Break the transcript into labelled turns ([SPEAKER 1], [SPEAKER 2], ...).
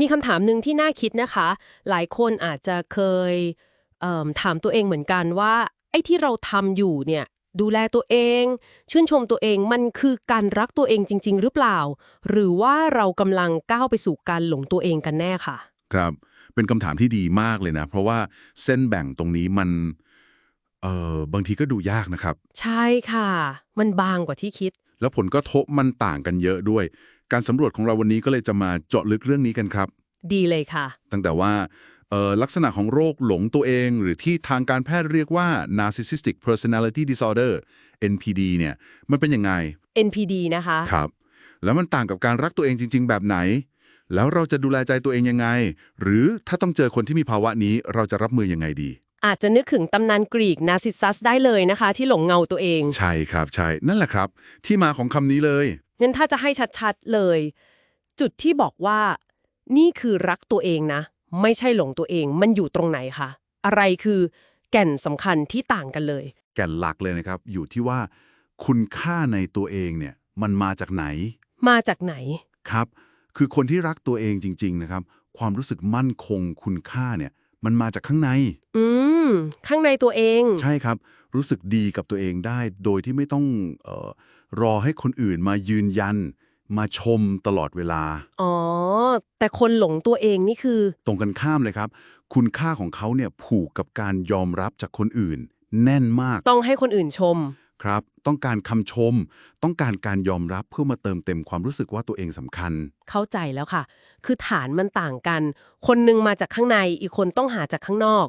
[SPEAKER 1] มีคำถามหนึ่งที่น่าคิดนะคะ หลายคนอาจจะเคยเอิ่มถามตัวเองเหมือนกันว่า ไอ้ที่เราทำอยู่เนี่ยดูแลตัวเอง ชื่นชมตัวเองมันคือการรักตัวเองจริง ๆ หรือเปล่า หรือว่าเรากำลังก้าวไปสู่การหลงตัวเองกันแน่ค่ะ
[SPEAKER 2] ครับเป็นคำถามที่ดีมากเลยนะ เพราะว่าเส้นแบ่งตรงนี้มันเอ่อบางทีก็ดูยากนะครับ
[SPEAKER 1] ใช่ค่ะ มันบางกว่าที่คิด
[SPEAKER 2] แล้วผลกระทบมันต่างกันเยอะด้วย การสำรวจของเราวันนี้ก็เลยจะมาเจาะลึกเรื่องนี้กันครับ
[SPEAKER 1] ดีเลยค่ะ
[SPEAKER 2] ตั้งแต่ว่าเอ่อลักษณะของโรคหลงตัวเอง หรือที่ทางการแพทย์เรียกว่า narcissistic personality disorder NPD เนี่ยมันเป็นยังไง
[SPEAKER 1] NPD นะคะ
[SPEAKER 2] ครับแล้วมันต่างกับการรักตัวเองจริง ๆ แบบไหน แล้วเราจะดูแลใจตัวเองยังไง หรือถ้าต้องเจอคนที่มีภาวะนี้เราจะรับมือยังไงดี
[SPEAKER 1] อาจจะนึกถึงตำนานกรีกนาซิซัสได้เลยนะคะ ที่หลงเงาตัวเอง
[SPEAKER 2] ใช่ครับใช่ นั่นแหละครับ ที่มาของคำนี้เลย
[SPEAKER 1] งั้นถ้าจะให้ชัดๆเลย จุดที่บอกว่า นี่คือรักตัวเองนะ ไม่ใช่หลงตัวเองมันอยู่ตรงไหนคะอะไรคือแก่นสำคัญที่ต่างกันเลย
[SPEAKER 2] แก่นหลักเลยนะครับ อยู่ที่ว่า คุณค่าในตัวเองเนี่ย มันมาจากไหน
[SPEAKER 1] มาจากไหน
[SPEAKER 2] ครับ คือคนที่รักตัวเองจริง ๆ นะครับ ความรู้สึกมั่นคงคุณค่าเนี่ย มันมาจากข้างใน
[SPEAKER 1] อืม ข้างในตัวเอง
[SPEAKER 2] ใช่ครับ รู้สึกดีกับตัวเองได้ โดยที่ไม่ต้องเออรอให้คนอื่นมายืนยัน มาชมตลอดเวลา
[SPEAKER 1] อ๋อ แต่คนหลงตัวเองนี่คือ
[SPEAKER 2] ตรงกันข้ามเลยครับ คุณค่าของเขาเนี่ยผูกกับการยอมรับจากคนอื่น แน่นมาก
[SPEAKER 1] ต้องให้คนอื่นชม
[SPEAKER 2] ครับ ต้องการคำชม ต้องการการยอมรับเพื่อมาเติมเต็มความรู้สึกว่าตัวเองสำคัญ
[SPEAKER 1] เข้าใจแล้วค่ะ คือฐานมันต่างกัน คนหนึงมาจากข้างในอีกคนต้องหาจากข้างนอก